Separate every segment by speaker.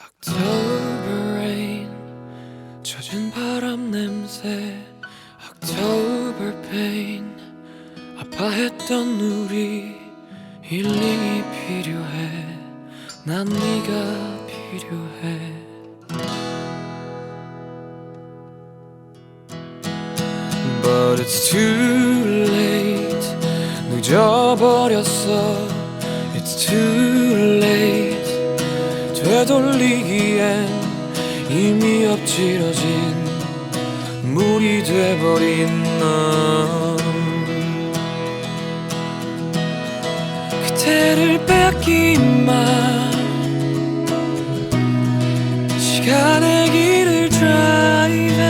Speaker 1: October rain 젖은 바람 냄새 October pain 아파했던 우리 힐링이 필요해 난 네가 필요해 But it's too late 늦어버렸어 It's too late 되돌리기엔 이미 엎질러진 물이 돼버린 너 그대를 빼앗긴 마 시간의 길을 드라이브해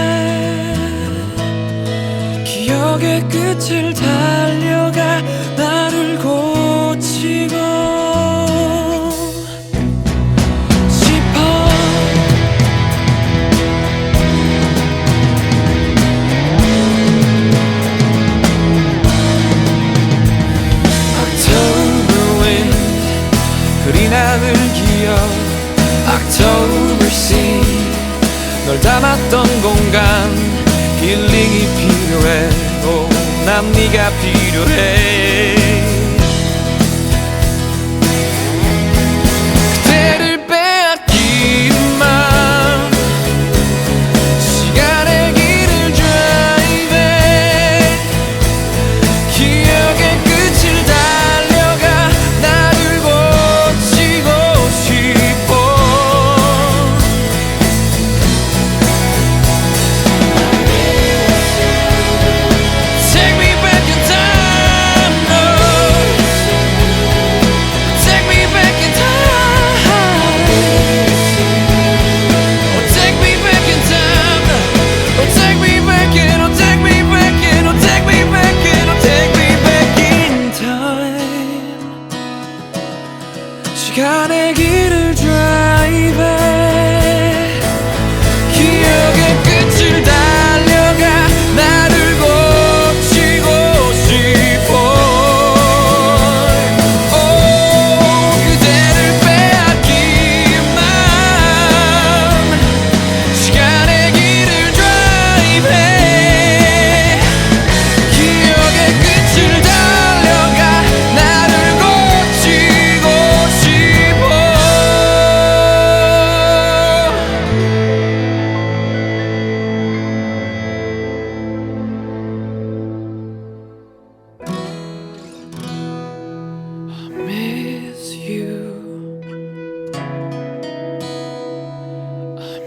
Speaker 1: 기억의 끝을 달려가 나를 고치고 담았던 공간 힐링이 필요해. 오, 난 네가 필요해 시간의 길을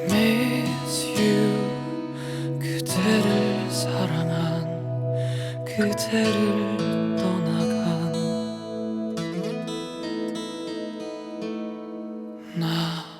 Speaker 1: miss 그대를 사랑한 그대를 떠나간 나.